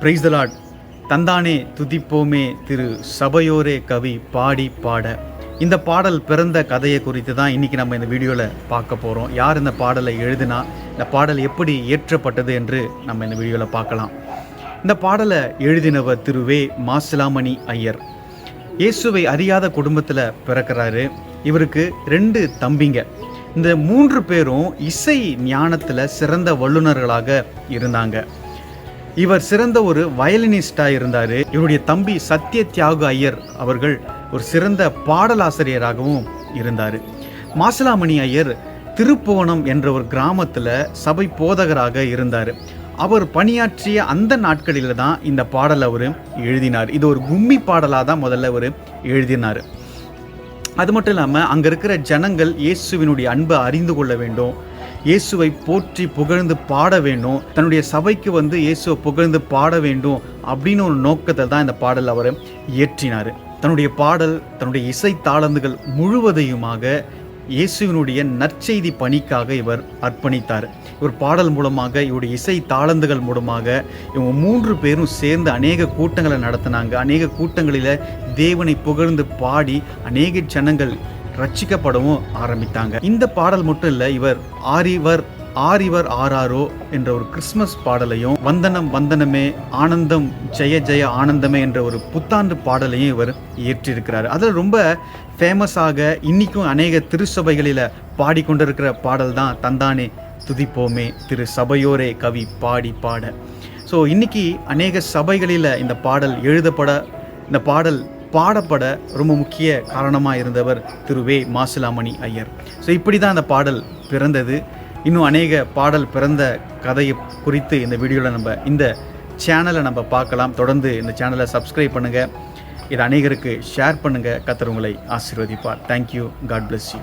Price தலாட் தந்தானே துதிப்போமே திரு சபையோரே கவி பாடி பாட. இந்த பாடல் பிறந்த கதையை குறித்து தான் இன்றைக்கி நம்ம இந்த வீடியோவில் பார்க்க போகிறோம் யார் இந்த பாடலை எழுதினா இந்த பாடல் எப்படி இயற்றப்பட்டது என்று நம்ம இந்த வீடியோவில் பார்க்கலாம். இந்த பாடலை எழுதினவர் திரு வே. மாசிலாமணி ஐயர். இயேசுவை அறியாத குடும்பத்தில் பிறக்கிறாரு. இவருக்கு ரெண்டு தம்பிங்க. இந்த மூன்று பேரும் இசை ஞானத்தில் சிறந்த வல்லுநர்களாக இருந்தாங்க. இவர் சிறந்த ஒரு வயலினிஸ்டாக இருந்தார். இவருடைய தம்பி சத்ய தியாகு ஐயர் அவர்கள் ஒரு சிறந்த பாடலாசிரியராகவும் இருந்தார். மாசிலாமணி ஐயர் திருப்புவனம் என்ற ஒரு கிராமத்தில் சபை போதகராக இருந்தார். அவர் பணியாற்றிய அந்த நாட்களில் தான் இந்த பாடல் அவர் எழுதினார். இது ஒரு கும்மி பாடலாக தான் முதல்ல அவர் எழுதினார். அது மட்டும் இல்லாமல் அங்கே இருக்கிற ஜனங்கள் இயேசுவினுடைய அன்பை அறிந்து கொள்ள வேண்டும். இயேசுவை போற்றி புகழ்ந்து பாட வேண்டும். தன்னுடைய சபைக்கு வந்து இயேசுவை புகழ்ந்து பாட வேண்டும் அப்படின்னு ஒரு நோக்கத்தை தான் இந்த பாடல் அவர் இயற்றினார். தன்னுடைய பாடல் தன்னுடைய இசை தாளந்துகள் முழுவதையுமாக இயேசுவினுடைய நற்செய்தி பணிக்காக இவர் அர்ப்பணித்தார். இவர் பாடல் மூலமாக இவருடைய இசை தாளந்துகள் மூலமாக இவங்க மூன்று பேரும் சேர்ந்து அநேக கூட்டங்களை நடத்தினாங்க. அநேக கூட்டங்களில் தேவனை புகழ்ந்து பாடி அநேக ஜனங்கள் ரட்சிக்கப்படவும் ஆரம்பித்தாங்க. இந்த பாடல் மட்டும் இல்லை இவர் ஆரிவர் ஆரிவர் ஆராரோ என்ற ஒரு கிறிஸ்மஸ் பாடலையும் வந்தனம் வந்தனமே ஆனந்தம் ஜெய ஜெய ஆனந்தமே என்ற ஒரு புத்தாண்டு பாடலையும் இவர் இயற்றியிருக்கிறார். அதில் ரொம்ப ஃபேமஸாக இன்னைக்கும் அநேக திருச்சபைகளில் பாடிக்கொண்டிருக்கிற பாடல் தான் தந்தானே துதிப்போமே திரு சபையோரே கவி பாடி பாட. ஸோ இன்னைக்கு அநேக சபைகளில் இந்த பாடல் எழுதப்பட இந்த பாடல் பாடப்பட ரொம்ப முக்கிய காரணமாக இருந்தவர் திரு வே. மாசிலாமணி ஐயர். ஸோ இப்படி தான் அந்த பாடல் பிறந்தது. இன்னும் அநேக பாடல் பிறந்த கதையை குறித்து இந்த வீடியோவில் நம்ம இந்த சேனலை நம்ம பார்க்கலாம். தொடர்ந்து இந்த சேனலை சப்ஸ்கிரைப் பண்ணுங்கள் இது அநேகருக்கு ஷேர் பண்ணுங்கள் கத்தர் உங்களை ஆசீர்வதிப்பார். Thank you God bless you